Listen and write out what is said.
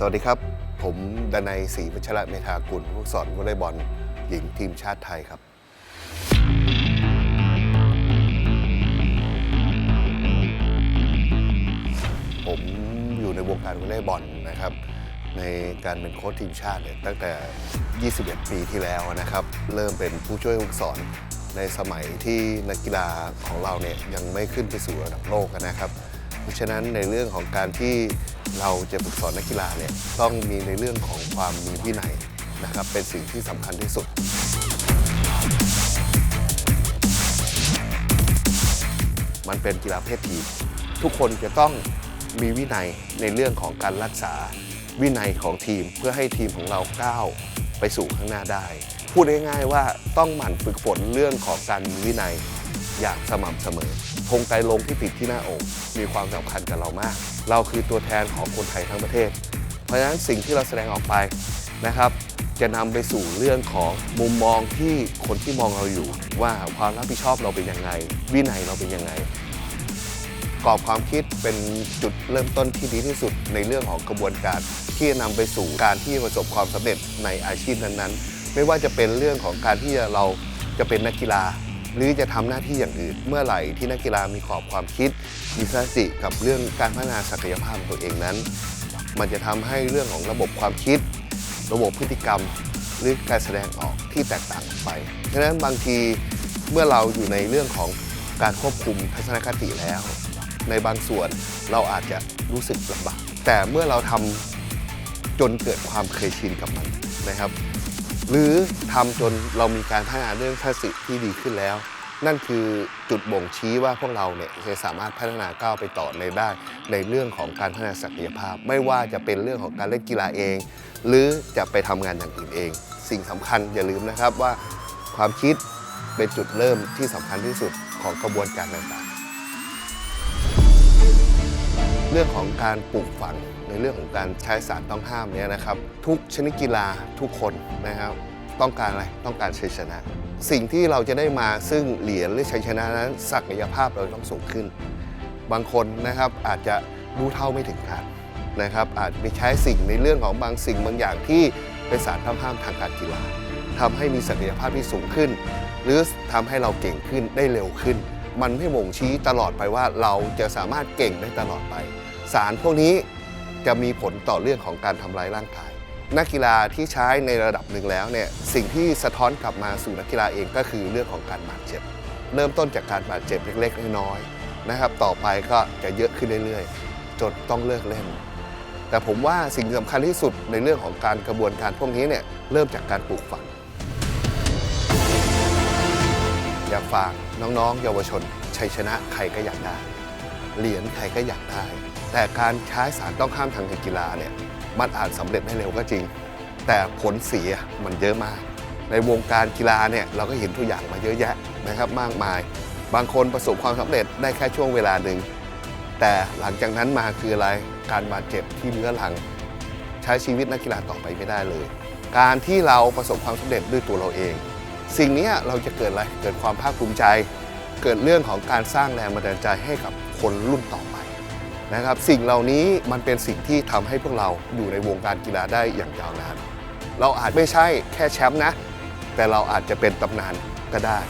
สวัสดีครับ ผมดนัยศรีวัชระเมธากุลผู้สอนวอลเลย์บอลหญิงทีมชาติไทยครับ ผมอยู่ในวงการวอลเลย์บอลนะครับ ในการเป็นโค้ชทีมชาติเนี่ยตั้งแต่ 21 ปีที่แล้วนะครับ เริ่มเป็นผู้ช่วยผู้สอนในสมัยที่นักกีฬาของเราเนี่ยยังไม่ขึ้นไปสู่ระดับโลกนะครับ ราะฉะนั้นในเรื่องของการที่เราจะฝึกสอนนักกีฬาเนี่ยต้องมีในเรื่องของความมีวินัยนะครับเป็นสิ่งที่สำคัญที่สุด มันเป็นกีฬาเพศทีมทุกคนจะต้องมีวินัยในเรื่องของการรักษาวินัยของทีมเพื่อให้ทีมของเราก้าวไปสู่ข้างหน้าได้ พูดง่ายๆว่าต้องหมั่นฝึกฝนเรื่องของการมีวินัยอย่างสม่ำเสมอ ธงไตรลงที่ติดที่หน้าอกมีความสำคัญกับเรามาก เราคือตัวแทนของคนไทยทั้งประเทศ เพราะฉะนั้นสิ่งที่เราแสดงออกไปนะครับจะนำไปสู่เรื่องของมุมมองที่คนที่มองเราอยู่ ว่าความรับผิดชอบเราเป็นยังไง วินัยเราเป็นยังไงกรอบความคิดเป็นจุดเริ่มต้นที่ดีที่สุดในเรื่องของกระบวนการ ที่จะนำไปสู่การที่ประสบความสำเร็จในอาชีพนั้นๆ ไม่ว่าจะเป็นเรื่องของการที่เราจะเป็นนักกีฬา หรือจะทำหน้าที่อย่างอื่น เมื่อไหร่ที่นักกีฬามีขอบความคิด มีสติกับเรื่องการพัฒนาศักยภาพตัวเองนั้น มันจะทำให้เรื่องของระบบความคิด ระบบพฤติกรรม หรือการแสดงออกที่แตกต่างไปฉะนั้นบางทีเมื่อเราอยู่ในเรื่องของการควบคุมทัศนคติแล้ว ในบางส่วนเราอาจจะรู้สึกลำบากแต่เมื่อเราทำจนเกิดความเคยชินกับมันนะครับ หรือทำจนเรามีการพัฒนาเรื่องทัศนคติที่ดีขึ้นแล้ว นั่นคือจุดบ่งชี้ว่าพวกเราเนี่ยจะสามารถพัฒนาก้าวไปต่อในได้ ในเรื่องของการพัฒนาศักยภาพ ไม่ว่าจะเป็นเรื่องของการเล่นกีฬาเอง หรือจะไปทำงานอย่างอื่นเอง สิ่งสำคัญอย่าลืมนะครับว่าความคิดเป็นจุดเริ่มที่สำคัญที่สุดของกระบวนการต่างๆ เรื่องของการปลูกฝัง ในเรื่องของการใช้สารต้องห้ามเนี่ยนะครับ ทุกชนิดกีฬาทุกคนนะครับ ต้องการอะไรต้องการชัยชนะ สิ่งที่เราจะได้มาซึ่งเหรียญหรือชัยชนะนั้นศักยภาพเราต้องสูงขึ้น บางคนนะครับอาจจะรู้เท่าไม่ถึงการนะครับ อาจไปใช้สิ่งในเรื่องของบางสิ่งบางอย่างที่เป็นสารต้องห้ามทางการกีฬาทำให้มีศักยภาพที่สูงขึ้น หรือทำให้เราเก่งขึ้นได้เร็วขึ้น มันไม่บ่งชี้ตลอดไปว่าเราจะสามารถเก่งได้ตลอดไป สารพวกนี้ จะมีผลต่อเรื่องของการทำร้ายร่างกาย นักกีฬาที่ใช้ในระดับหนึ่งแล้วเนี่ยสิ่งที่สะท้อนกลับมาสู่นักกีฬาเองก็คือเรื่องของการบาดเจ็บ เริ่มต้นจากการบาดเจ็บเล็กๆน้อยๆนะครับ ต่อไปก็จะเยอะขึ้นเรื่อยๆจนต้องเลิกเล่น แต่ผมว่าสิ่งสำคัญที่สุดในเรื่องของการกระบวนการพวกนี้เนี่ยเริ่มจากการปลูกฝังอยากฝากน้องๆ เยาวชน ชัยชนะใครก็อยากได้ เหรียญใครก็อยากได้ แต่การใช้สารต้องห้ามทางการกีฬาเนี่ยมันอาจสำเร็จได้เร็วก็จริง แต่ผลเสียมันเยอะมาก ในวงการกีฬาเนี่ยเราก็เห็นตัวอย่างมาเยอะแยะนะครับมากมาย บางคนประสบความสำเร็จได้แค่ช่วงเวลาหนึ่งแต่หลังจากนั้นมาคืออะไรการบาดเจ็บที่เรื้อรัง ใช้ชีวิตนักกีฬาต่อไปไม่ได้เลย การที่เราประสบความสำเร็จด้วยตัวเราเอง สิ่งนี้เราจะเกิดอะไรเกิดความภาคภูมิใจ เกิดเรื่องของการสร้างแรงบันดาลใจให้กับคนรุ่นต่อไปนะครับ สิ่งเหล่านี้มันเป็นสิ่งที่ทำให้พวกเราอยู่ในวงการกีฬาได้อย่างยาวนาน เราอาจไม่ใช่แค่แชมป์นะ แต่เราอาจจะเป็นตำนานก็ได้